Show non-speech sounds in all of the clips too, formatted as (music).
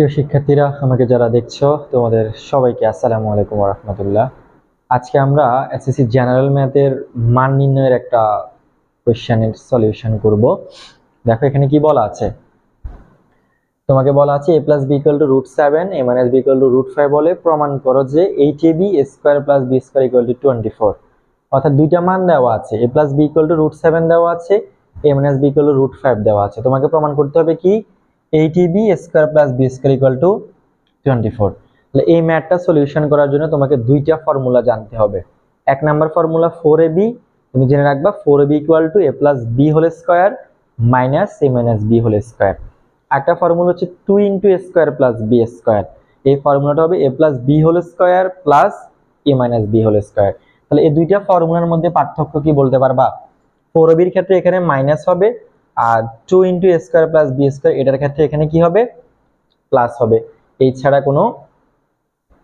প্রিয় শিক্ষার্থীরা, আমাকে যারা দেখছ, তোমাদের সবাইকে আসসালামু আলাইকুম রহমতুল্লাহ। আজকে আমরা এসএসসি জেনারেল ম্যাথের মান নির্ণয়ের একটা কোয়েশ্চেনের সলিউশন করব। দেখো, এখানে কি বলা আছে? তোমাকে বলা আছে A plus B equal to root seven A minus B equal to root five বলে প্রমাণ করো যে eight A B square plus B square equal to twenty four অর্থাৎ দুইটা মান দেওয়া আছে A plus B equal to root seven দেওয়া আছে A minus B to root five দেওয়া আছে। তোমাকে প্রমাণ করতে হবে কি? Eight B square plus B square equal to twenty four তাহলে এই ম্যাথটা সলিউশন করার জন্য তোমাকে দুইটা ফর্মুলা জানতে হবে। এক number formula four A B তুমি জেনে রাখবা four A B equal to A plus B whole square minus A minus B whole square একটা ফর্মুলা হচ্ছে two into square plus B square এই ফর্মুলাটা হবে A plus B whole square plus A minus B whole square তাহলে এই দুইটা ফর্মুলার মধ্যে পার্থক্য কি বলতে পারবা? ফোর বির ক্ষেত্রে এখানে মাইনাস হবে আর two into A square plus B square এটার ক্ষেত্রে এখানে কি হবে? প্লাস হবে। এই ছাড়া কোনো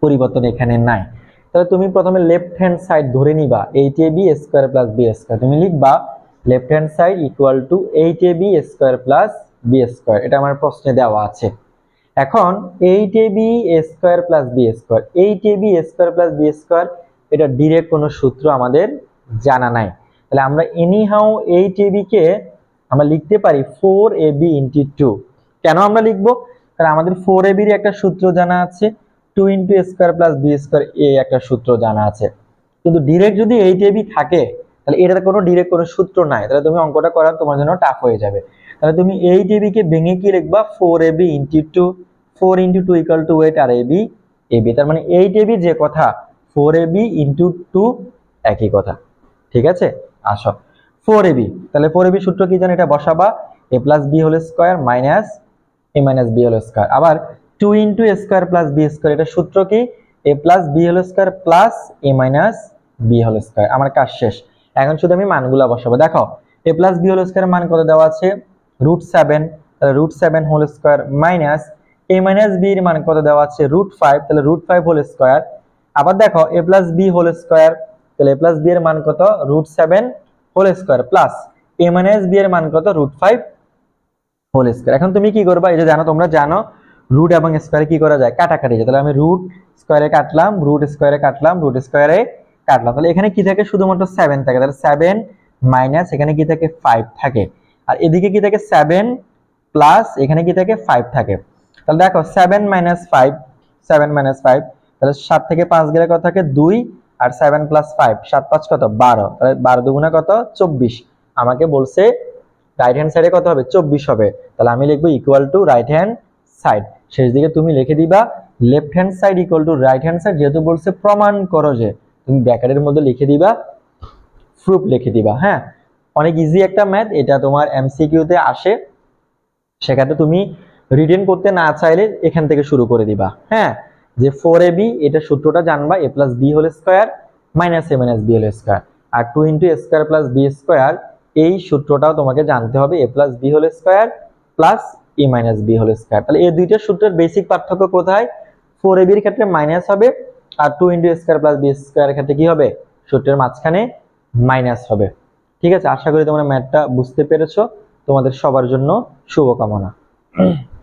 পরিবর্তন এখানে নাই। তাহলে তুমি প্রথমে লেফট হ্যান্ড সাইড ধরে নিবা eight A B square plus B square তুমি লিখবা left hand side equal to eight A B square plus B square এটা আমার প্রশ্নে দেওয়া আছে। এখন eight A B square plus B square eight A B square plus B square এটা direct কোনো সূত্র আমাদের জানা নাই। তাহলে আমরা এনিহাউ এইট এ কে আমরা লিখতে পারি four A B into two কেন আমরা লিখব? কারণ আমাদের ফোর এ বির একটা সূত্র জানা আছে two into square plus B square এ একটা সূত্র জানা আছে। কিন্তু ডিরেক্ট যদি এইট এ বি থাকে, তাহলে এটার কোনো ডিরেক্ট কোনো সূত্র নাই। তাহলে তুমি অঙ্কটা করা তোমার জন্য টাফ হয়ে যাবে। তাহলে তুমি এইট এ কে ভেঙে কি লিখবা? Four A B into two four into two equal to eight R A B A B তার মানে এইট এ বি যে কথা four A B into two একই কথা। ঠিক আছে? আসো। ফোর এ বি তাহলে ফোর এ বি সূত্র কি জানো? এটা বসাবা। A plus B whole square minus A minus B whole square আবার two into A square plus B square এটা সূত্র কি? A plus B whole square plus A minus B whole square আমার কাজ শেষ। এখন শুধু আমি মানগুলা বসাবো। দেখো A plus B whole square মান কত দেওয়া আছে? রুট সেভেন তাহলে root seven whole square minus A minus B এর মান কত দেওয়া আছে? রুট ফাইভ তাহলে রুট ফাইভ হোল স্কোয়ার আবার দেখো A plus B whole square তাহলে এ প্লাস বি এর মান কত? Root seven whole square plus A minus B এর মান কত? রুট ফাইভ হোল স্কোয়ার এখন তুমি কি করবা? এই যে জানো, তোমরা জানো রুট এবং স্কোয়ারে কি করা যায়? কাটাকাটি যায় তাহলে আমি রুট স্কোয়ারে কাটলাম রুট স্কোয়ারে কাটলাম রুট স্কোয়ারে কাটলাম। তাহলে এখানে কি থাকে? শুধুমাত্র সেভেন থাকে। তাহলে সেভেন মাইনাস এখানে কি থাকে? ফাইভ থাকে। আর এদিকে কি থাকে? সেভেন প্লাস এখানে কি থাকে? ফাইভ থাকে। তাহলে দেখো seven minus five seven minus five তাহলে সাত থেকে পাঁচ গেলে কত থাকে? দুই। আর সেভেন প্লাস ফাইভ সাত পাঁচ কত? বারো। তাহলে বারো দুগুণা কত? চব্বিশ। আমাকে বলছে রাইট হ্যান্ড সাইডে কত হবে? চব্বিশ হবে। তাহলে আমি লিখব equal to right hand side শেষ দিকে তুমি লিখে দিবা left hand side equal to right hand side যেহেতু বলছে প্রমাণ করো যে। তুমি ব্র্যাকেটের মধ্যে লিখে দিবা প্রুফ লিখে দিবা হ্যাঁ? অনেক ইজি একটা ম্যাথ এটা তোমার এমসিকিউতে আসে। সেখানে তুমি রিটেন করতে না চাইলে এখান থেকে শুরু করে দিবা হ্যাঁ? যে ফোর এ বি এটা সূত্রটা জানবা A plus B whole square minus A minus B whole square R two into square plus B square এই সূত্রটাও তোমাকে জানতে হবে A plus B whole square plus A minus B whole square তাহলে এই দুইটা সূত্রের বেসিক পার্থক্য কোথায়? ফোর এ বির ক্ষেত্রে মাইনাস হবে, আর two into square plus B square ক্ষেত্রে কি হবে? সূত্রের মাঝখানে মাইনাস হবে। ঠিক আছে? আশা করি তোমরা ম্যাথটা বুঝতে পেরেছ। তোমাদের সবার জন্য শুভকামনা। (coughs)